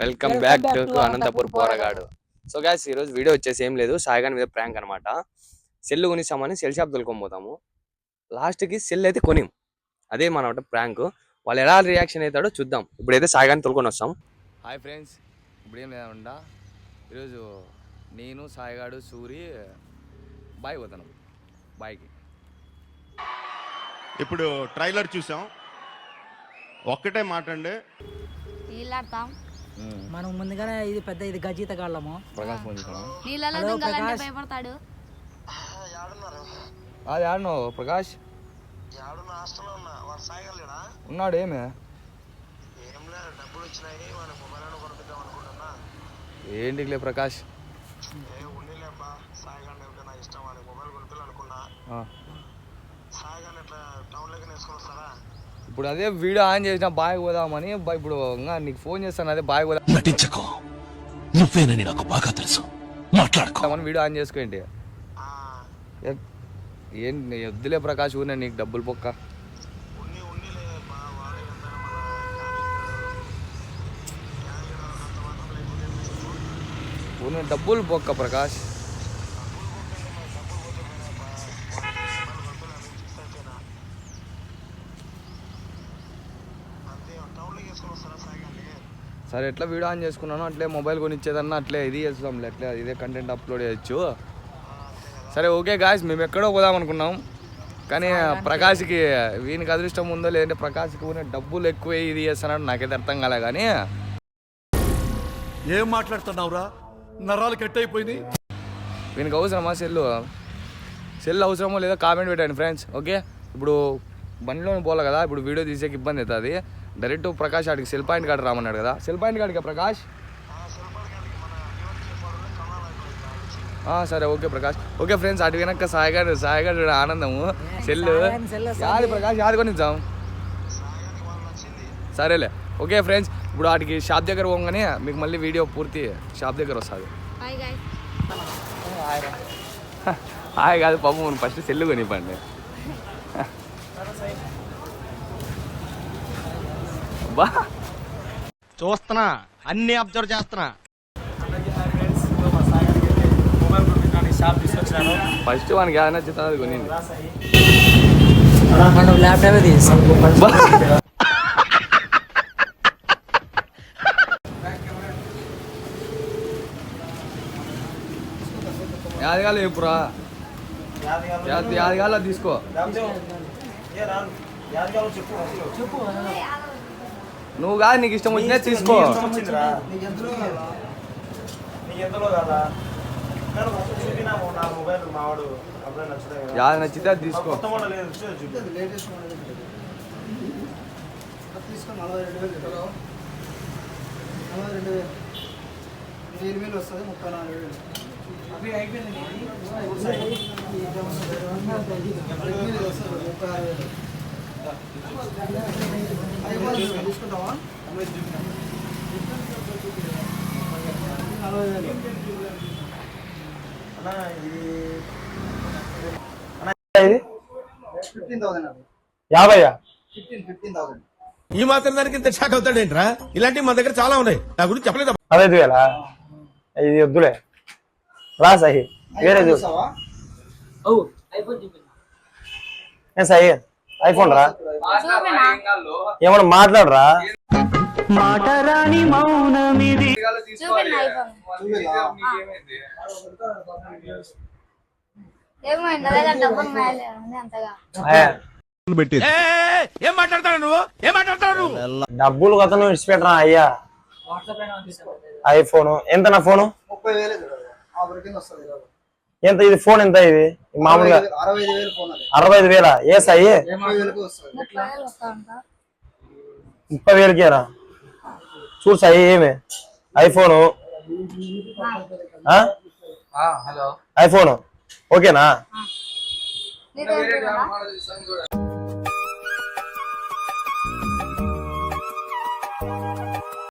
Welcome back to Anantapur పోరగాడు so guys ఈరోజు video వచ్చేసి ఏం లేదు సాయిగాని మీద ప్రాంక్ అనమాట సెల్ కొనిస్తామని సెల్ షాప్ తొలుకొని పోతాము. లాస్ట్కి సెల్ అయితే కొనిం. అదే మన ప్రాంక్ వాళ్ళు ఎలా రియాక్షన్ అవుతాడో చూద్దాం. ఇప్పుడైతే సాయిగాని తొలుకొని వస్తాం. హాయ్ ఫ్రెండ్స్ ఇప్పుడు ఏం లేదంటా ఈరోజు నేను సాయిగాడు సూరి బాయ్ పోతాను బాయ్కి ఇప్పుడు ట్రైలర్ చూసాం. ఒక్కటే మాట అండి మనం ముందుగానే ఇది పెద్ద ఇది గజీత గాళ్ళము. నీళ్ళలో దుంగలంటే. భయపడతాడు. అది ఆడను ప్రకాష్? ఉన్నాడు ఏమే? ఏం లేదు డబ్బులు వచ్చినాయి. వాడి మొబైల్ అని కొనిపిద్దాం అనుకుంటున్నా. ఏంటిలే ప్రకాష్? సాయిగాన్ని ఇట్లా టౌన్లోకి వేసుకొని వస్తారా ఇప్పుడు అదే వీడియో ఆన్ చేసిన బాయ్ పోదామని బా- ఇప్పుడు ఇంకా నీకు ఫోన్ చేస్తాను అదే బాయ్ నటించకు. నువ్వేనని నాకు బాగా తెలుసు. మాట్లాడుకో. పోదామని వీడియో ఆన్ చేసుకోండి ఆ, ఏం వద్దులే ప్రకాష్ ఊరినే నీకు డబ్బులు పొక్క. డబ్బులు పొక్క ప్రకాష్ అంతే టౌన్లోకి వేసుకొని వస్తారా సాయిగాన్ని సరే ఎట్లా వీడియో ఆన్ చేసుకున్నాను అట్లే మొబైల్ కొనిచ్చేదన్నా అట్లే ఇది చేస్తాంలే అట్లే ఇదే కంటెంట్ అప్లోడ్ చేయొచ్చు. సరే ఓకే గాయస్ మేము ఎక్కడో పోదాం అనుకున్నాం. కానీ ప్రకాష్కి వీనికి అదృష్టం ఉందో లేదంటే ప్రకాష్కి ఊరినే డబ్బులు ఎక్కువ ఇది చేస్తున్నాడు నాకైతే అర్థం కాలే కానీ. ఏం మాట్లాడుతున్నావురా? నరాలు కట్ అయిపోయింది వీనికి అవసరమా సెల్లు? సెల్ అవసరమో లేదో కామెంట్ పెట్టండి ఫ్రెండ్స్ ఓకే? ఇప్పుడు బండిలో పోలే కదా ఇప్పుడు వీడియో తీసేకి ఇబ్బంది అవుతుంది. డైరెక్ట్ ప్రకాష్ ఆడికి సెల్ పాయింట్ కాడ రామన్నాడు కదా. సెల్ పాయింట్ కాడికి ప్రకాష్? ఆ, సరే ఓకే ప్రకాష్. ఓకే ఫ్రెండ్స్ అటు వెనక సాయిగాడు సాయిగాడు ఆనందము. సెల్ సాయిగాని సెల్ వస్తుంది. యాది ప్రకాష్ యాది కొనిద్దాం. సరేలే. ఓకే ఫ్రెండ్స్ ఇప్పుడు వాటికి షాప్ దగ్గర పోగానే మీకు మళ్ళీ వీడియో పూర్తి షాప్ దగ్గర వస్తుంది. హాయ్ కాదు పాపం ఫస్ట్ సెల్లు కొనివ్వండి. బా చూస్తున్నా అన్ని అబ్జర్వ్ చేస్తున్నా. ఫస్ట్ వానికి ఏదైనా నచ్చుతుంది అది కొనింది. మనం ల్యాప్టాప్ ఎప్పురా అది తీసుకో. నువ్వు కాదు నీకు ఇష్టం వచ్చినా తీసుకో. యాది నచ్చితే అది తీసుకో. కొత్త మోడల్ లేదు చూపి. లేటెస్ట్ మోడల్ తీసుకొని నలభై రెండు వేలు నలభై రెండు వేలు. ఏడు వేలు వస్తుంది ముప్పై నాలుగు వేలు. అవి అయిపోయింది ముప్పై ఆరు వేలు. అయిపోయింది తీసుకుంటావా యాభైయా? ఈ మాత్రం దానికి ఇంత షాక్ అవుతాడేంట్రా? ఇలాంటివి మా దగ్గర చాలా ఉన్నాయి. నా గురించి చెప్పలేదు? పదహైదు వేలా? ఇది వద్దులే. రా సహి. వేరే చూసావా ఏ సహి? ఐఫోన్ రా. ఏమన్నా మాట్లాడరా? మేలే ఉంది అంతగా ఏం. మాట్లాడతాడు నువ్వు ఏం మాట్లాడతాడు నువ్వు డబ్బులు కథను విడిచిపెట్టరా అయ్యా. ఐఫోన్. ఎంత నా ఫోను? ముప్పై వేలు ఎంత ఇది ఫోన్ ఎంత ఇది? మామూలుగా అరవై ఐదు వేలు ఏ సాయి? ముప్పై వేలకేరా చూడు సాయి ఏమి? ఐఫోను. ఐఫోన్. ఓకేనా?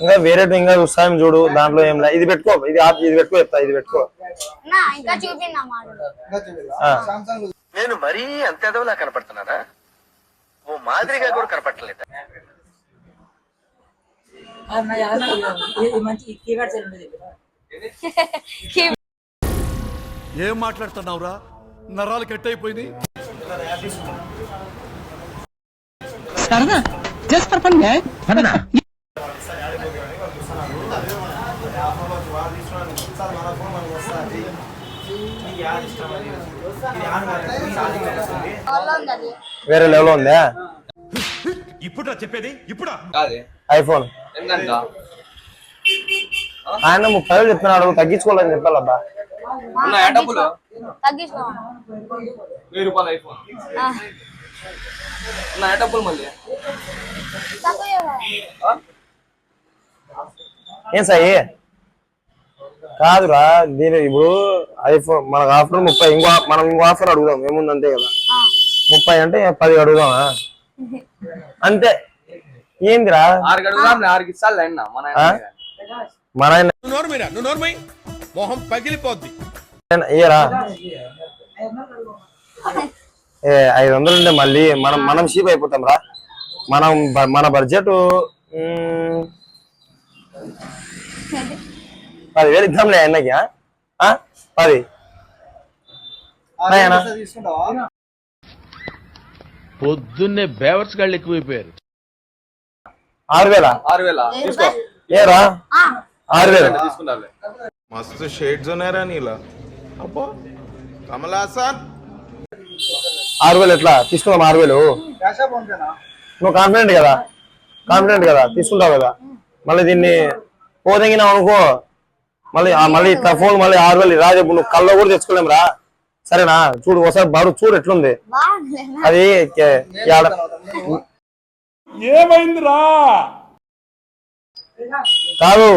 ఇంకా వేరే ఇంకా చూస్తాం చూడు దాంట్లో ఏం లే. ఇది పెట్టుకో ఇది ఇది పెట్టుకో చెప్తా ఇది పెట్టుకో. నేను మరీ అంత ఎదవలా కనపడుతున్నారా ఓ మాదిరిగా కూడా కనపడలేదు ఏం మాట్లాడుతున్నావురా? నరాలు కట్ అయిపోయింది వాడు తీసుకున్నాను సార్ మన ఫోన్ మనకు వస్తుంది నీకు యాడ్ ఇష్టం అది ఇది ఆన్ కాలేదు ఛార్జింగ్ వస్తుంది వాళ్ళ ఉంది అది వేరే లెవెల్ ఉందా? ఇప్పుడా చెప్పేది? ఇప్పుడా? కాదే. ఐఫోన్. ఆయన ముప్పై వేలు చెప్తున్నాడు తగ్గించుకోవాలని చెప్పాలబ్బా. వెయ్యి రూపాయలు ఐఫోన్. ఉన్నాయా డబ్బులు మళ్ళీ? తక్కువ ఆ? ఏం సాయి? కాదురా దీని ఇప్పుడు ఐఫోన్ మనకు ఆఫర్ ముప్పై ఇంకో మనం ఇంకో ఆఫర్ అడుగుదాం ఏముంది అంతే కదా. ముప్పై అంటే పది అడుగుదామా? అంతే. ఏందిరా? మన మొహం పగిలిపోద్ది. ఇయ్యరా ఏ ఐదు వందలు ఉంటే మళ్ళీ మనం మనం షీప్ అయిపోతాం రా. మనం మన బడ్జెట్ పదివేలు ఇద్దాంలే? ఆ? పది. పొద్దున్నే బేవర్స్ గాళ్ళు ఎక్కువైపోయారు. ఆరు వేల ఆరు వేల తీసుకో ఏరా? ఆరు వేలు మస్తు షేడ్స్ ఉన్నాయరా నీలా. అబ్బో. కమలాసన్ ఆరు వేలు ఎట్లా? తీసుకుందాం ఆరు వేలు నువ్వు కాన్ఫిడెంట్ కదా? కాన్ఫిడెంట్ కదా? తీసుకుంటావు కదా? మళ్ళీ దీన్ని పోదగినావు అనుకో మళ్ళీ ఆ మళ్ళీ ఇట్లా ఫోన్ మళ్ళీ ఆరు వేలు రా చెప్పు నువ్వు కల్లో కూడా తెచ్చుకోలేం రా. సరేనా? చూడు ఒకసారి బాడు చూడు ఎట్లుంది. అది యాడ- కాదు.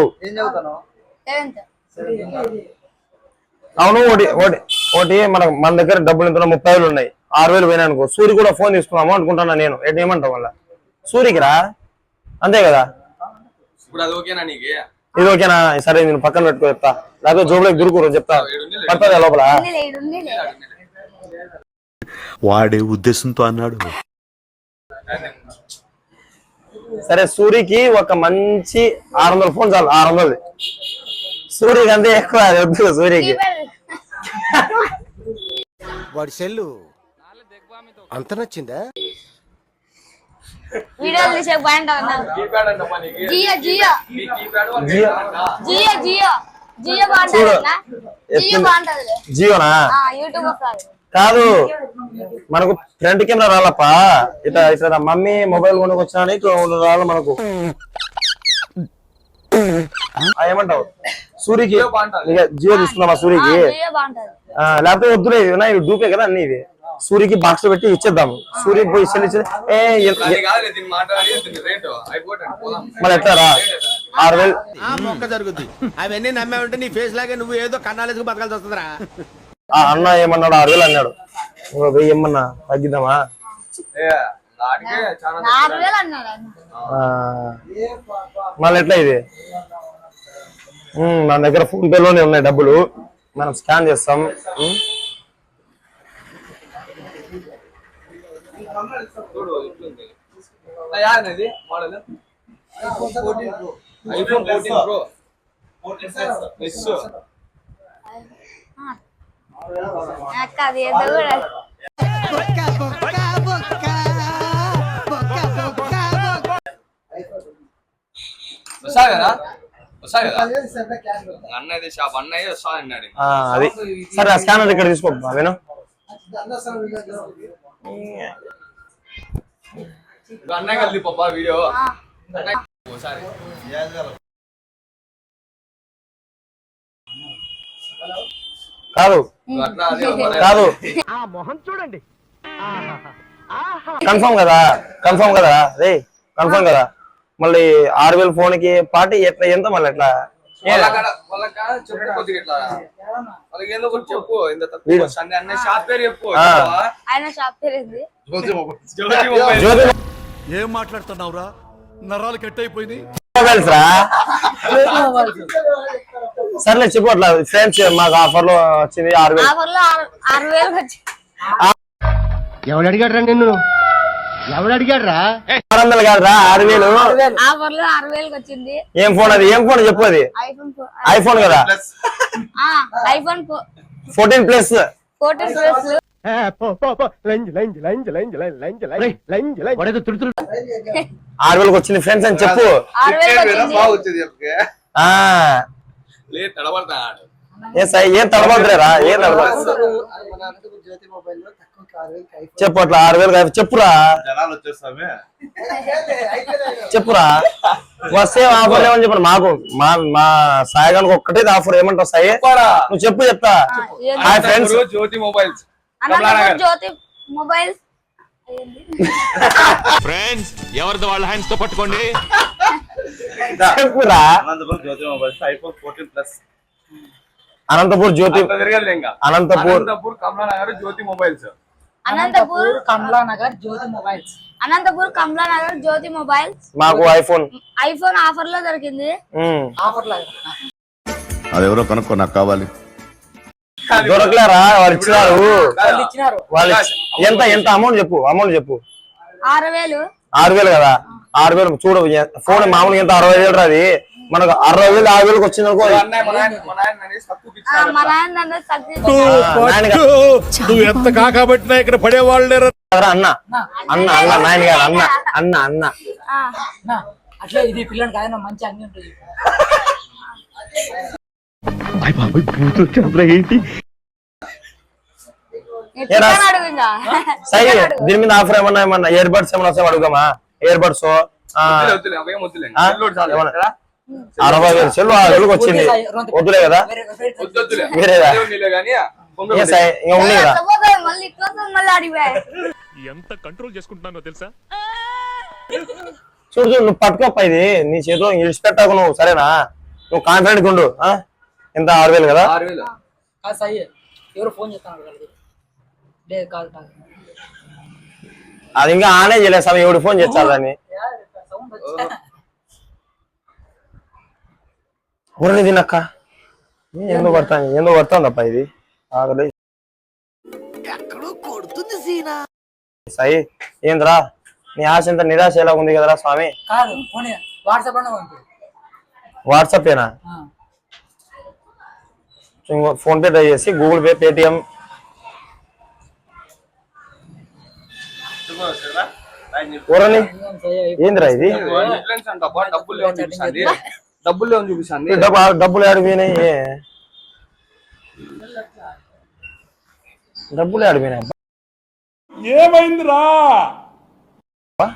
అవును ఒకటి ఒకటి ఒకటి మన మన దగ్గర డబ్బులు ఎంత? ముప్పై వేలు ఉన్నాయి. ఆరు వేలు పోయినా అనుకో. సూరి కూడా ఫోన్ తీసుకున్నాము అనుకుంటున్నా నేను. ఏంటి ఏమంటావు మళ్ళా? సూరికి రా. అంతే కదా? ఇప్పుడు అది ఓకేనా నీకు? ఇది ఓకేనా? సరే నేను పక్కన పెట్టుకో చెప్తా. లేకపోతే జోబులోకి దురుకురు చెప్తా. పడుతుందా లోపల? వాడే ఉద్దేశంతో అన్నాడు. సరే సూరికి ఒక మంచి ఆరు వందల ఫోన్ చాలు ఆరు వందలు సూరికి అంతే ఎక్కువ అది వద్దు సూరికి. వాడి సెల్లు అంత నచ్చిందా? వీడియోలు తీసే నీకు. జియో జియో. జియో. జియో జియో. జియో బాగుంటుంది జియో. బాగుంటుంది జియోనా? యూట్యూబ్ కాదు. మనకు ఫ్రంట్ కెమెరా రాలప్పా? ఇట్లా ఇట్లా మమ్మీ మొబైల్ కొనుక్కొచ్చినా ఇట్లా రావాలి మనకు. ఏమంటావు? సూరికి. జియో సూరికి? బాగుంటుంది. ఆ, లేకపోతే వద్దులే డూపే కదా అన్ని ఇవి. సూరికి బాక్స్ పెట్టి ఇచ్చేద్దాము. సూరికి పోయి ఇచ్చి ఇచ్చి ఏ ఎ- అది ఎ- కాదులే దీన్ని మాట్లాడి దీని రేటు. అయిపోతాడు పోదాం. మళ్ళీ ఎట్లా రా? ఆరు వేలు. మొక్క జరుగుద్ది. అవన్నీ నమ్మే ఉంటే నీ ఫేస్ లాగే నువ్వు ఏదో కన్నాలేసుకు బతకాల్సి వస్తుందిరా. ఆ అన్న ఏమన్నాడు? ఆరు వేలు అన్నాడు. వెయ్యి ఏమన్నా తగ్గిద్దామా? ఏ, నాటికే చాలా నాలుగు వేలు అన్నాడు ఆయన. ఆ, మళ్ళీ ఎట్లా ఇది? మన దగ్గర ఫోన్ పేలోనే ఉన్నాయి డబ్బులు. మనం స్కాన్ చేస్తాం. చూడు ఇట్లుంది యాదనేది model iPhone fourteen pro yes అక్క అది ఏదో కూడా వస్తా కదా వస్తా కదా క్యాష్ అన్నయ్య షాప్ అన్నయ్య వస్తా అన్నాడు ఆ, అది సరే ఆ స్కానర్ ఇక్కడ తీసుకో అవేనా ఇంకా అన్నయ్య కలిసి వీడియో. ఒకసారి కాదు. నువ్వు అట్లా అదే మన- కాదు. కన్ఫర్మ్ కదా? కన్ఫర్మ్ కదా? రే కన్ఫర్మ్ కదా? మళ్ళీ ఆరు వేల ఫోన్కి పార్టీ ఎట్లా ఎంత మళ్ళీ ఎట్లా? ఏ, మాట్లాడుతున్నావురా? నరాలు కట్ అయిపోయింది సర్లే చెప్పు అట్లా. ఫ్రెండ్స్ మాకు ఆఫర్లో వచ్చింది ఆరు వేలు. ఎవడు అడిగాడు రా నిన్ను? ఎవడు అడిగాడు రా ఆరు వందలు కాదురా ఆరు వేలు. ఆఫర్లో ఆరు వేలకు వచ్చింది. ఏం ఫోన్ అది? ఏం ఫోన్? చెప్పు అది. ఐఫోన్ ఫో- ఐఫోన్ కదా? ఆ, ఐఫోన్ ఫో- ఫోర్టీన్ ప్లస్. Fourteen plus. వాడేదో తుడుతుడు ఆరు వేలకు వచ్చింది ఫ్రెండ్స్ అని చెప్పు. ఆరు వేలకు వచ్చింది. ఆ. లేదు తడబడతాడు. ఏ సాయి ఏం తడబడుతురా ఏం తడబడు మన అనంతపురం జ్యోతి మొబైల్ చెప్పు అట్లా ఆరు వేలు కాదు. చెప్పురా. జనాలు వచ్చేస్తామే. చెప్పురా. వస్తే ఆఫర్ ఏమని చెప్పండి. మాకు మా మా సాయిగానికి ఒక్కటే ఆఫర్ ఏమంటావు? సాయి నువ్వు చెప్పు చెప్తా? Hi friends. Jyothi mobiles. Anantapuram Jyothi mobiles? Friends ఎవరిది వాళ్ళ హ్యాండ్స్తో పట్టుకోండి. చెప్పురా. Anantapuram Jyothi mobiles iPhone fourteen plus. Anantapur Jyothi Anantapur. Anantapur Kamalanagar Jyothi mobiles. Anantapur Kamala Nagar Jyothi mobiles. Anantapur Kamalanagar Jyothi mobiles. మాకు ఐఫోన్. ఐఫోన్ ఆఫర్లో దొరికింది. Offer లాగా అదెవరో కనుక్కో నాకు కావాలి. దొరకలేరా? వాళ్ళు ఇచ్చినారు. వాళ్ళు ఎంత ఎంత అమౌంట్ చెప్పు అమౌంట్ చెప్పు. ఆరు వేలు. ఆరు వేలు కదా? ఆరు వేలు చూడు ఫోన్ మామూలుగా ఎంత అరవై వేలు రాది. మనకు అరవై వేలు ఆరు వేలకు వచ్చింది అనుకో. నువ్వు ఎంత కాకబట్టినా ఇక్కడ పడేవాళ్ళు అన్న? అన్న. అన్న నాయన గారు అన్న అన్న అన్న. అట్లా ఇది పిల్లని కాదన్నా మంచి అన్ని ఉంటుంది సై దీని మీద ఆఫర్ ఏమన్నా ఏమన్నా ఇయర్ బడ్స్ ఏమన్నా వస్తే అడుగుదామా? ఇయర్ బడ్స్ అరవై వేలు సెల్లు ఆరు వేలకు వచ్చింది. వద్దులే కదా? వేరేదా? ఇంకా ఉంది కదా? ఎంత కంట్రోల్ చేసుకుంటున్నానో తెలుసా? చూడు చూడు నువ్వు పట్టుకోప్ప ఇది. నీ చేతిలో ఇడిచిపెట్టాకు నువ్వు సరేనా? నువ్వు కాన్ఫిడెంట్ ఉండు ఆ? ఎంత? ఆరు వేలు కదా? ఎవరు అది ఇంకా ఆనే చేయలేదు సార్ ఎవడు ఫోన్ చేస్తారు ఊరని తినక్క? ఏందో పడతాను ఏందో పడుతుందప్ప ఇది? ఆగలే. సాయి ఏంద్రా? నీ ఆశ ఎంత నిరాశ ఎలా ఉంది కదరా స్వామి? కాదు ఫోన్ వాట్సాప్లో పంపి. వాట్సాప్ ఏనా? ఫోన్ పే ట్రై చేసి గూగుల్ పే పేటిఎం. ఊరని? ఏందిరా ఇది? డబ్బులు లేవని చూపిస్తుంది డబ్బులు ఆడిపోయినాయి డబ్బులు ఆడిపోయినాయి అబ్బా. అబ్బా.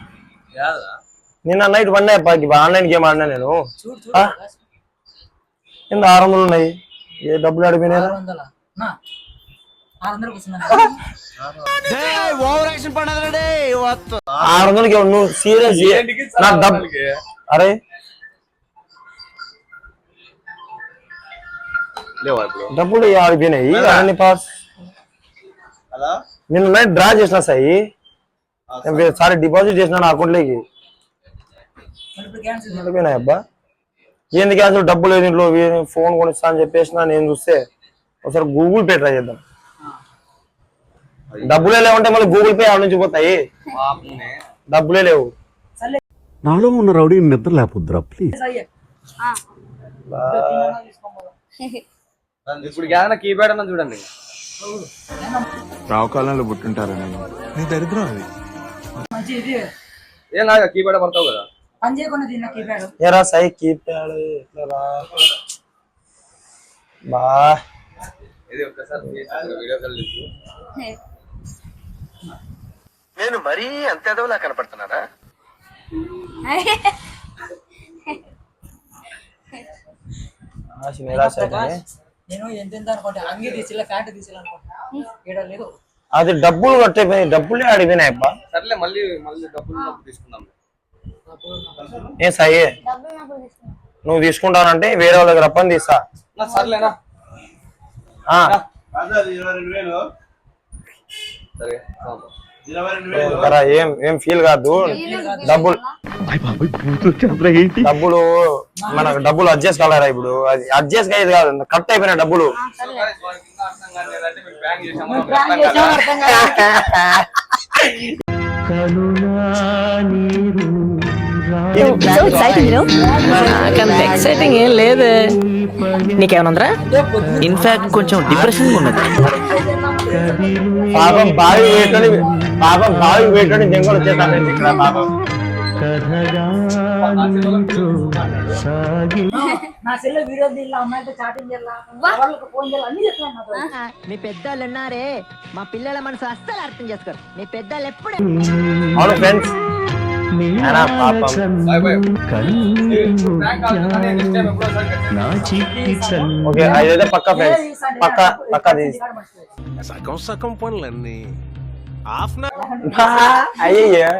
నిన్న నైట్ అబ్బా ఆన్లైన్ గేమ్ ఆడినా నేను? కింద ఆరు వందలు ఉన్నాయి? ఏ డబ్బులు ఆడిపోయినాయి ఆరు వందలకు? నువ్వు సీరియస్ నా డబ్బు అరే లేవా ఇప్పుడు? డబ్బులు ఆడిపోయినాయి అన్ని పాస్. హలో? నిన్న నైట్ డ్రా చేసిన సాయి. సారీ. డిపాజిట్ చేసిన నా అకౌంట్లోకి ఆడిపోయినాయి అబ్బా? ఏంది క్యాన్సిల్ డబ్బులు లేదు ఇంట్లో ఫోన్ కొనిస్తా అని చెప్పేసిన నేను చూస్తే ఒకసారి గూగుల్ పే ట్రై చేద్దాం. డబ్బులే లేవంటే మళ్ళీ గూగుల్ పే ఆడ నుంచి పోతాయి. డబ్బులే లేవు. నాలో ఉన్న రౌడీ నిద్ర లేపుద్రా ప్లీజ్. ఇప్పుడు ఏదైనా కీప్యాడ్ అన్న చూడండి. రావుకాలంలో పుట్టింటారా నేను నీ దరిద్రం అది. ఏం కీప్యాడ్ పడతావు కదా. పని చేయకుండా తిన్న కీప్యాడ్. ఏరా సాయి కీప్యాడ్ ఎట్లా రా? బా. ఇది ఒక్కసారి వీడియో కాల్ చేసి నేను మరీ అంత ఎదవలా కనపడుతున్నారా నిరాశ. నేను ఎంత ఎంత అనుకుంటా అంగి తీసిలా ప్యాంట్ తీసిలా లేదు. అది డబ్బులు కట్టయిపోయినాయి డబ్బులే ఆడిపోయినాయి అబ్బా. సర్లే మళ్ళీ మళ్ళీ డబ్బులు తీసుకుందాం. ఏ సాయి డబ్బులు నాకు తీసుకున్నా నువ్వు తీసుకుంటానంటే వేరే వాళ్ళ దగ్గర పని తీస్తా. నా సర్లేనా సరే ఏం ఏం ఫీల్ కాదు. డబ్బులు. డబ్బులు మనకు డబ్బులు అడ్జస్ట్ కాలేరా ఇప్పుడు? అది అడ్జస్ట్ అయ్యేది కాదు కట్ అయిపోయినాయి డబ్బులు. ఎక్సైటింగ్ ఏం లేదు. నీకేమైనా ఉందిరా? ఇన్ఫాక్ట్ కొంచెం డిప్రెషన్ ఉన్నది. పాపం బావి వేటని పాపం బావి వేటని జంగలు వచ్చేసాను ఇక్కడ పాపం. మీ పెద్దోళ్ళు ఉన్నారే. మా పిల్లల మనసు అస్సలు అర్థం చేసుకోరు. మీ పెద్దోళ్ళు ఎప్పుడు అవును ఫ్రెండ్స్ అదైతే పక్క ఫ్రెండ్స్ పక్క పక్క సగం సగం పనులన్నీ. హాఫ్ అయ్యయ్యో.